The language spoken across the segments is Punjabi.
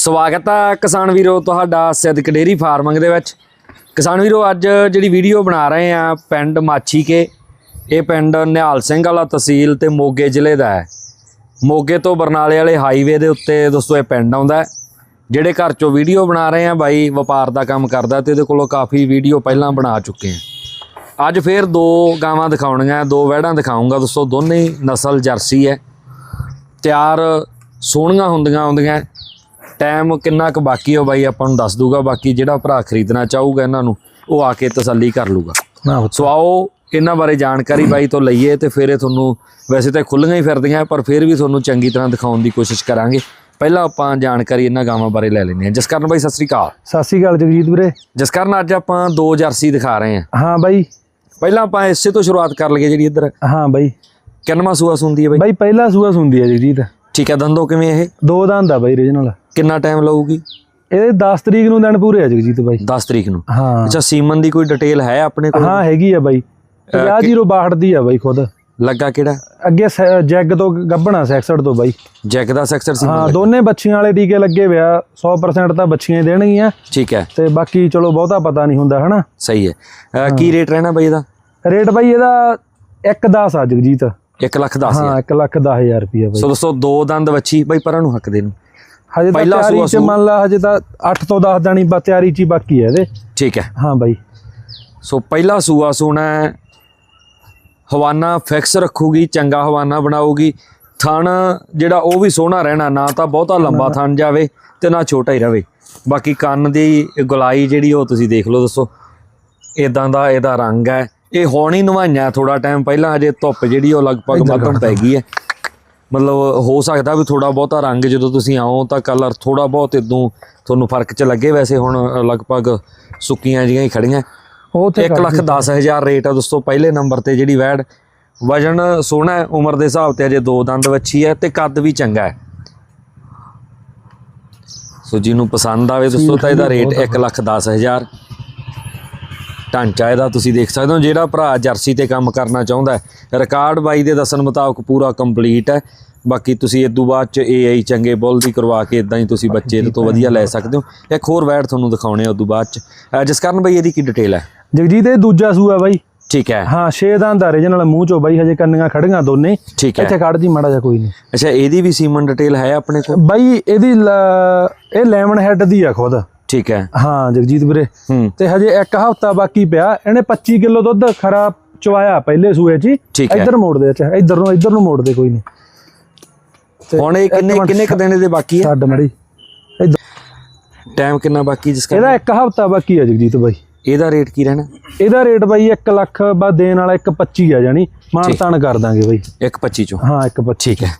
ਸਵਾਗਤ ਹੈ ਕਿਸਾਨ ਵੀਰੋ ਤੁਹਾਡਾ ਸਿੱਧਕ ਡੇਰੀ ਫਾਰਮਿੰਗ ਦੇ ਵਿੱਚ। ਕਿਸਾਨ ਵੀਰੋ, ਅੱਜ ਜਿਹੜੀ ਵੀਡੀਓ ਬਣਾ ਰਹੇ ਆ ਪਿੰਡ ਮਾਛੀ ਕੇ, ਇਹ ਪਿੰਡ ਨਿਹਾਲ ਸਿੰਘ ਵਾਲਾ ਤਹਿਸੀਲ ਤੇ ਮੋਗੇ ਜ਼ਿਲ੍ਹੇ ਦਾ ਹੈ। ਮੋਗੇ ਤੋਂ ਬਰਨਾਲੇ ਵਾਲੇ ਹਾਈਵੇ ਦੇ ਉੱਤੇ ਦੋਸਤੋ ਇਹ ਪਿੰਡ ਆਉਂਦਾ ਜਿਹੜੇ ਘਰ ਚੋਂ ਵੀਡੀਓ ਬਣਾ ਰਹੇ ਆ ਬਾਈ, ਵਪਾਰ ਦਾ ਕੰਮ ਕਰਦਾ ਤੇ ਇਹਦੇ ਕੋਲੋਂ ਕਾਫੀ ਵੀਡੀਓ ਪਹਿਲਾਂ ਬਣਾ ਚੁੱਕੇ ਆ। ਅੱਜ ਫੇਰ ਦੋ ਗਾਵਾਂ ਦਿਖਾਉਣੀਆਂ, ਦੋ ਵਹਿੜਾਂ ਦਿਖਾਉਂਗਾ ਦੋਸਤੋ, ਦੋਨੇ ਨਸਲ ਜਰਸੀ ਹੈ। ਤਿਆਰ ਸੋਹਣੀਆਂ ਹੁੰਦੀਆਂ, ਆਉਂਦੀਆਂ। ਟਾਈਮ ਕਿੰਨਾ ਕੁ ਬਾਕੀ ਹੋ ਬਾਈ ਆਪਾਂ ਨੂੰ ਦੱਸ ਦੂਗਾ ਬਾਕੀ ਜਿਹੜਾ ਭਰਾ ਖਰੀਦਣਾ ਚਾਹੂਗਾ ਇਹਨਾਂ ਨੂੰ ਉਹ ਆ ਕੇ ਤਸੱਲੀ ਕਰ ਲੂਗਾ ਸੋ ਆਓ ਇਹਨਾਂ ਬਾਰੇ ਜਾਣਕਾਰੀ ਬਾਈ ਤੋਂ ਲਈਏ ਤੇ ਫਿਰ ਇਹ ਤੁਹਾਨੂੰ ਵੈਸੇ ਤਾਂ ਖੁੱਲੀਆਂ ਹੀ ਫਿਰਦੀਆਂ ਪਰ ਫਿਰ ਵੀ ਤੁਹਾਨੂੰ ਚੰਗੀ ਤਰ੍ਹਾਂ ਦਿਖਾਉਣ ਦੀ ਕੋਸ਼ਿਸ਼ ਕਰਾਂਗੇ। ਪਹਿਲਾਂ ਆਪਾਂ ਜਾਣਕਾਰੀ ਇਹਨਾਂ ਗਾਵਾਂ ਬਾਰੇ ਲੈ ਲੈਂਦੇ ਹਾਂ। ਜਸਕਰਨ ਬਾਈ ਸਤਿ ਸ੍ਰੀ ਅਕਾਲ। ਸਤਿ ਸ਼੍ਰੀ ਅਕਾਲ ਜਗਜੀਤ ਵੀਰੇ। ਜਸਕਰਨ ਅੱਜ ਆਪਾਂ ਦੋ ਜਰਸੀ ਦਿਖਾ ਰਹੇ ਹਾਂ। ਹਾਂ ਬਾਈ। ਪਹਿਲਾਂ ਆਪਾਂ ਇਸੇ ਤੋਂ ਸ਼ੁਰੂਆਤ ਕਰ ਲਈਏ ਜਿਹੜੀ ਇੱਧਰ। ਹਾਂ ਬਾਈ। ਕਿੰਨਵਾਂ ਸੂਆ ਸੁੰਦੀ ਹੈ ਬਾਈ? ਬਾਈ ਪਹਿਲਾ ਸੂਆ ਸੁੰਦੀ ਹੈ ਜਗਜੀਤ। ਠੀਕ ਹੈ ਦੰਦੋ ਕਿਵੇਂ ਇਹ? ਦੋ ਦੰਦ ਆ ਬਾਈ ਰੀਜਨਲ ਕਿੰਨਾ ਟਾਈਮ ਲਊਗੀ? ਇਹਦੇ 10 ਤਰੀਕ ਨੂੰ ਦਿਨ ਪੂਰੇ ਆ ਜਗਜੀਤ ਬਾਈ। 10 ਤਰੀਕ ਨੂੰ? ਹਾਂ। ਅੱਛਾ ਸੀਮਨ ਦੀ ਕੋਈ ਡਿਟੇਲ ਹੈ ਆਪਣੇ ਕੋਲ? ਹਾਂ ਹੈਗੀ ਆ ਬਾਈ। 5062 ਦੀ ਆ ਬਾਈ ਖੁਦ। ਲੱਗਾ ਕਿਹੜਾ? ਅੱਗੇ ਜੈਗ ਤੋਂ ਗੱਬਣਾ ਸੈਕਸਡ ਤੋਂ ਬਾਈ। ਜੈਕ ਦਾ ਸੈਕਸਰ ਸੀ ਹਾਂ ਦੋਨੇ ਬੱਚੀਆਂ ਵਾਲੇ ਟੀਕੇ ਲੱਗੇ ਵਿਆ 100% ਤਾਂ ਬੱਚੀਆਂ ਦੇਣਗੀਆਂ। ਠੀਕ ਹੈ। ਤੇ ਬਾਕੀ ਚਲੋ ਬਹੁਤਾ ਪਤਾ ਨਹੀਂ ਹੁੰਦਾ ਹਨਾ? ਸਹੀ ਹੈ। ਕੀ ਰੇਟ ਰਹਿਣਾ ਬਾਈ ਇਹਦਾ? ਰੇਟ ਬਾਈ ਇਹਦਾ 1.10 ਆ ਜਗਜੀਤ। 1 ਲੱਖ 10 ਹਾਂ 1 ਲੱਖ 10000 ਰੁਪਿਆ ਬਾਈ। ਸੋ ਦੋਸਤੋ ਦੋ ਦੰਦ ਵੱਛੀ। ਬਾਈ ਪਰਾਂ ਨੂੰ ਹੱਕ ਦੇ ਨੂੰ। ਹਜੇ ਤਾਂ ਪਹਿਲਾ ਤਿਆਰੀ ਚ ਮੰਨ ਲਾ ਹਜੇ ਤਾਂ 8 ਤੋਂ 10 ਦਾਣੀ ਬਾ ਤਿਆਰੀ ਚ ਹੀ ਬਾਕੀ ਹੈ ਇਹਦੇ। ਠੀਕ ਹੈ। ਹਾਂ ਬਾਈ। ਸੋ ਪਹਿਲਾ ਸੂਆ ਸੋਣਾ ਹੈ। ਹਵਾਨਾ ਫਿਕਸ ਰੱਖੂਗੀ ਚੰਗਾ ਹਵਾਨਾ ਬਣਾਊਗੀ। ਥਣ ਜਿਹੜਾ ਉਹ ਵੀ ਸੋਹਣਾ ਰਹਿਣਾ ਨਾ ਤਾਂ ਬਹੁਤਾ ਲੰਬਾ ਥਣ ਜਾਵੇ ਤੇ ਨਾ ਛੋਟਾ ਹੀ ਰਵੇ। ਬਾਕੀ ਕੰਨ ਦੀ ਗੁਲਾਈ ਜਿਹੜੀ ਉਹ ਤੁਸੀਂ ਦੇਖ ਲਓ ਦੋਸਤੋ ਇਦਾਂ ਦਾ ਇਹਦਾ ਰੰਗ ਹੈ। ਇਹ ਹੁਣ ਹੀ ਨਵਾਈਆਂ ਥੋੜਾ ਟਾਈਮ ਪਹਿਲਾਂ ਹਜੇ ਧੁੱਪ ਜਿਹੜੀ ਉਹ ਲਗਭਗ ਮੱਧਮ ਪੈ ਗਈ ਹੈ। ਮਤਲਬ ਹੋ ਸਕਦਾ ਵੀ ਥੋੜਾ ਬਹੁਤਾ ਰੰਗ ਜਦੋਂ ਤੁਸੀਂ ਆਓ ਤਾਂ ਕਲਰ ਥੋੜਾ ਬਹੁਤ ਇਦੋਂ ਤੁਹਾਨੂੰ ਫ਼ਰਕ ਚ ਲੱਗੇ ਵੈਸੇ ਹੁਣ ਲਗਭਗ ਸੁੱਕੀਆਂ ਜਿਹੀਆਂ ਹੀ ਖੜੀਆਂ। ਉਹ ਤੇ 1 ਲੱਖ 10 ਹਜ਼ਾਰ ਰੇਟ ਆ ਦੋਸਤੋ ਪਹਿਲੇ ਨੰਬਰ ਤੇ ਜਿਹੜੀ ਵੈੜ ਵਜਨ ਸੋਹਣਾ ਹੈ ਉਮਰ ਦੇ ਹਿਸਾਬ ਤੇ ਅਜੇ ਦੋ ਦੰਦ ਵੱਛੀ ਹੈ ਤੇ ਕੱਦ ਵੀ ਚੰਗਾ ਹੈ। ਸੋ ਜਿਹਨੂੰ ਪਸੰਦ ਆਵੇ ਦੋਸਤੋ ਤਾਂ ਇਹਦਾ ਰੇਟ 1 ਲੱਖ 10 ਹਜ਼ਾਰ। ਢਾਂਚਾ ਇਹਦਾ ਤੁਸੀਂ ਦੇਖ ਸਕਦੇ ਹੋ ਜਿਹੜਾ ਭਰਾ ਜਰਸੀ ਤੇ ਕੰਮ ਕਰਨਾ ਚਾਹੁੰਦਾ ਹੈ। ਰਿਕਾਰਡ ਬਾਈ ਦੇ ਦੱਸਣ ਮੁਤਾਬਕ ਪੂਰਾ ਕੰਪਲੀਟ ਹੈ। ਬਾਕੀ ਤੁਸੀਂ ਇਸ ਤੋਂ ਬਾਅਦ ਚ ਏਆਈ ਚੰਗੇ ਬੁੱਲ ਦੀ ਕਰਵਾ ਕੇ ਇਦਾਂ ਹੀ ਤੁਸੀਂ ਬੱਚੇ ਤੋਂ ਵਧੀਆ ਲੈ ਸਕਦੇ ਹੋ। ਇੱਕ ਹੋਰ ਵੈੜ ਤੁਹਾਨੂੰ ਦਿਖਾਉਣੇ ਆ ਉਸ ਤੋਂ ਬਾਅਦ ਚ। ਅਹ ਜਿਸ ਕਾਰਨ ਬਈ ਇਹਦੀ ਕੀ ਡਿਟੇਲ ਹੈ? ਜਗਜੀਤ ਇਹ ਦੂਜਾ ਸੂਆ ਬਾਈ। ਠੀਕ ਹੈ। ਹਾਂ ਛੇ ਦੰਦ ਆ ਰੀਜਨਲ ਮੂੰਹ ਚੋਂ ਬਾਈ ਹਜੇ ਕੰਨੀਆਂ ਖੜੀਆਂ ਦੋਨੇ। ਠੀਕ ਹੈ। ਇੱਥੇ ਜੀ ਮਾੜਾ ਜਿਹਾ ਕੋਈ ਨਹੀਂ। ਅੱਛਾ ਇਹਦੀ ਵੀ ਸੀਮਨ ਡਿਟੇਲ ਹੈ ਆਪਣੇ ਕੋਲ? ਬਾਈ ਇਹਦੀ ਇਹ ਲੈਮਨ ਹੈਡ ਦੀ ਆ ਖੁਦ। ਠੀਕ ਹੈ। ਹਾਂ ਜਗਜੀਤ ਵੀਰੇ। ਹੂੰ। ਤੇ ਹਜੇ ਇੱਕ ਹਫਤਾ ਬਾਕੀ ਪਿਆ ਇਹਨੇ 25 ਕਿਲੋ ਦੁੱਧ ਖਰਾ ਚਵਾਇਆ ਪਹਿਲੇ ਸੂਏ 'ਚ ਹੀ। ਹੈ। ਇੱਧਰ ਮੋੜ ਦੇ ਅੱਛਾ ਇੱਧਰ ਨੂੰ ਇੱਧਰ ਨੂੰ ਮੋੜ ਦੇ ਕੋਈ ਨਹੀਂ। ਹੁਣ ਇਹ ਕਿੰਨੇ ਕਿੰਨੇ ਕੁ ਦਿਨ ਦੇ ਬਾਕੀ ਹੈ? ਛੱਡ ਮੜੀ। ਟਾਈਮ ਕਿੰਨਾ ਬਾਕੀ ਜਿਸ ਇਹਦਾ ਇੱਕ ਹਫਤਾ ਬਾਕੀ ਆ ਜਗਜੀਤ ਬਾਈ। ਇਹਦਾ ਰੇਟ ਕੀ ਰਹਿਣਾ? ਇਹਦਾ ਰੇਟ ਬਾਈ 1 ਲੱਖ ਬਾਅਦ ਦੇਣ ਵਾਲਾ 1.25 ਆ ਜਾਣੀ। ਮਾਨ ਤਾਨ ਕਰ ਦਾਂਗੇ ਬਾਈ। 125 ਚੋਂ। ਹਾਂ 1.25 ਠੀਕ ਹੈ।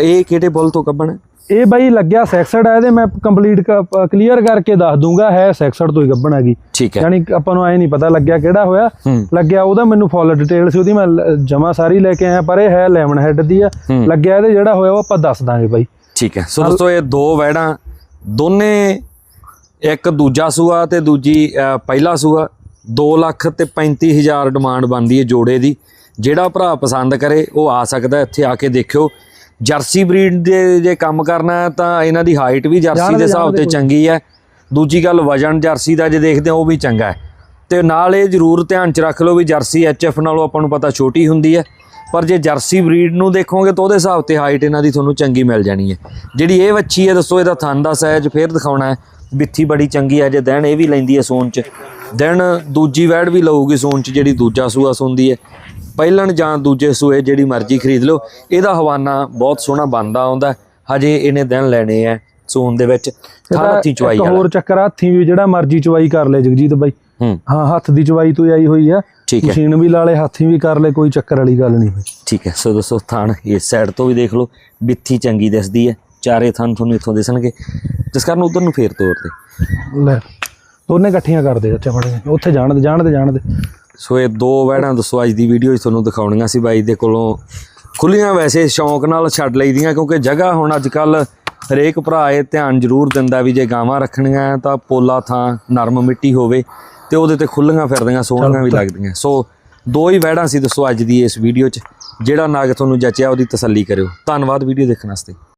ਇਹ ਕਿਹੜੇ ਬੁੱਲ ਤੋਂ ਕੱਢਣ ਇਹ ਬਾਈ ਲੱਗਿਆ ਸੈਕਸਡ ਆ ਇਹਦੇ ਮੈਂ ਕੰਪਲੀਟ ਕਲੀਅਰ ਕਰਕੇ ਦੱਸ ਦੂੰਗਾ ਹੈ ਸੈਕਸਡ ਤੋਂ ਹੀ ਗੱਬਣ ਹੈਗੀ। ਠੀਕ ਹੈ। ਯਾਨੀ ਆਪਾਂ ਨੂੰ ਐ ਨਹੀਂ ਪਤਾ ਲੱਗਿਆ ਕਿਹੜਾ ਹੋਇਆ। ਹੂੰ। ਲੱਗਿਆ ਉਹਦਾ ਮੈਨੂੰ ਫੁੱਲ ਡਿਟੇਲ ਸੀ ਉਹਦੀ ਮੈਂ ਜਮਾ ਸਾਰੀ ਲੈ ਕੇ ਆਇਆ ਪਰ ਇਹ ਹੈ ਲੈਮਨ ਹੈਡ ਦੀ ਆ। ਹੂੰ। ਲੱਗਿਆ ਇਹਦੇ ਜਿਹੜਾ ਹੋਇਆ ਉਹ ਆਪਾਂ ਦੱਸ ਦਾਂਗੇ ਬਾਈ। ਠੀਕ ਹੈ। ਸੋ ਦੋਸਤੋ ਇਹ ਦੋ ਵੈੜਾਂ ਦੋਨੇ ਇੱਕ ਦੂਜਾ ਸੂਆ ਤੇ ਦੂਜੀ ਪਹਿਲਾ ਸੂਆ। 2 ਲੱਖ ਤੇ 35000 ਡਿਮਾਂਡ ਬਣਦੀ ਹੈ ਜੋੜੇ ਦੀ। ਜਿਹੜਾ ਭਰਾ ਪਸੰਦ ਕਰੇ ਉਹ ਆ ਸਕਦਾ ਹੈ, ਇੱਥੇ ਆ ਕੇ ਦੇਖਿਓ। ਜਰਸੀ ਬਰੀਡ ਦੇ ਜੇ ਕੰਮ ਕਰਨਾ ਤਾਂ ਇਹਨਾਂ ਦੀ ਹਾਈਟ ਵੀ ਜਰਸੀ ਦੇ ਹਿਸਾਬ ਤੇ ਚੰਗੀ ਹੈ। ਦੂਜੀ ਗੱਲ ਵਜਨ ਜਰਸੀ ਦਾ ਜੇ ਦੇਖਦੇ ਹੋ ਉਹ ਵੀ ਚੰਗਾ ਹੈ। ਤੇ ਨਾਲ ਇਹ ਜ਼ਰੂਰ ਧਿਆਨ ਚ ਰੱਖ ਲਓ ਵੀ ਜਰਸੀ ਐਚਐਫ ਨਾਲੋਂ ਆਪਾਂ ਨੂੰ ਪਤਾ ਛੋਟੀ ਹੁੰਦੀ ਹੈ। ਪਰ ਜੇ ਜਰਸੀ ਬਰੀਡ ਨੂੰ ਦੇਖੋਗੇ ਤਾਂ ਉਹਦੇ ਹਿਸਾਬ ਤੇ ਹਾਈਟ ਇਹਨਾਂ ਦੀ ਤੁਹਾਨੂੰ ਚੰਗੀ ਮਿਲ ਜਾਣੀ ਹੈ। ਜਿਹੜੀ ਇਹ ਵੱਛੀ ਹੈ ਦੱਸੋ ਇਹਦਾ ਥਣ ਦਾ ਸਾਈਜ਼ ਫੇਰ ਦਿਖਾਉਣਾ ਹੈ। ਬਿੱਥੀ ਬੜੀ ਚੰਗੀ ਹੈ ਜੇ ਦਿਨ ਇਹ ਵੀ ਲੈਂਦੀ ਹੈ ਸੋਨ ਚ। ਦਿਨ ਦੂਜੀ ਵੈੜ ਵੀ ਲਊਗੀ ਸੋਨ ਚ ਜਿਹੜੀ ਦੂਜਾ ਸੂਆ ਸੁੰਦੀ ਹੈ। ਪਹਿਲਣ ਜਾਂ ਦੂਜੇ ਸੂਏ ਜਿਹੜੀ ਮਰਜ਼ੀ ਖਰੀਦ ਲਓ ਇਹਦਾ ਹਵਾਨਾ ਬਹੁਤ ਸੋਹਣਾ ਬਣਦਾ ਆਉਂਦਾ ਹਜੇ ਇਹਨੇ ਦਿਨ ਲੈਣੇ ਆ ਸੋਨ ਦੇ ਵਿੱਚ। ਹੱਥੀ ਵਾਲਾ। ਹੋਰ ਚੱਕਰ ਹੱਥੀਂ ਵੀ ਜਿਹੜਾ ਮਰਜ਼ੀ ਚਵਾਈ ਕਰ ਲੈ ਜਗਜੀਤ ਬਾਈ। ਹੂੰ। ਹੱਥ ਦੀ ਚਵਾਈ ਤੋਂ ਆਈ ਹੋਈ ਆ। ਮਸ਼ੀਨ ਵੀ ਲਾ ਲੇ ਹੱਥੀਂ ਵੀ ਕਰ ਲੈ ਕੋਈ ਚੱਕਰ ਵਾਲੀ ਗੱਲ ਨਹੀਂ ਠੀਕ ਹੈ ਸੋ ਦੋਸਤੋ ਥਣ ਇਸ ਸਾਈਡ ਤੋਂ ਵੀ ਦੇਖ ਲਓ ਬਿੱਥੀ ਚੰਗੀ ਦਿਸਦੀ ਹੈ। ਚਾਰੇ ਥਣ ਤੁਹਾਨੂੰ ਇੱਥੋਂ ਦਿਸਣਗੇ। ਜਿਸ ਕਾਰਨ ਉਧਰ ਨੂੰ ਫੇਰ ਤੋਰ ਦੇ ਲੈ ਦੋਨੇ ਇਕੱਠੀਆਂ ਕਰ ਦੇ ਅੱਛਾ ਫੜੇ ਉੱਥੇ ਜਾਣ ਦੇ ਜਾਣ ਦੇ ਜਾਣ ਦੇ। ਸੋ ਇਹ ਦੋ ਵੈੜਾਂ ਦੋਸਤੋ ਅੱਜ ਦੀ ਵੀਡੀਓ 'ਚ ਤੁਹਾਨੂੰ ਦਿਖਾਉਣੀਆਂ ਸੀ ਬਾਈ ਦੇ ਕੋਲੋਂ। ਖੁੱਲੀਆਂ ਵੈਸੇ ਸ਼ੌਂਕ ਨਾਲ ਛੱਡ ਲਈਦੀਆਂ ਕਿਉਂਕਿ ਜਗ੍ਹਾ ਹੁਣ ਅੱਜ ਕੱਲ ਹਰੇਕ ਭਰਾ ਇਹ ਧਿਆਨ ਜ਼ਰੂਰ ਦਿੰਦਾ ਵੀ ਜੇ ਗਾਵਾਂ ਰੱਖਣੀਆਂ ਤਾਂ ਪੋਲਾ ਥਾਂ ਨਰਮ ਮਿੱਟੀ ਹੋਵੇ ਤੇ ਉਹਦੇ ਤੇ ਖੁੱਲੀਆਂ ਫਿਰਦੀਆਂ ਸੋਹਣੀਆਂ ਵੀ ਲੱਗਦੀਆਂ। ਸੋ ਦੋ ਹੀ ਵੈੜਾਂ ਸੀ ਦੋਸਤੋ ਅੱਜ ਦੀ ਇਸ ਵੀਡੀਓ 'ਚ ਜਿਹੜਾ ਨਾਗ ਤੁਹਾਨੂੰ ਜਚਿਆ ਉਹਦੀ ਤਸੱਲੀ ਕਰਿਓ। ਧੰਨਵਾਦ ਵੀਡੀਓ ਦੇਖਣ ਵਾਸਤੇ।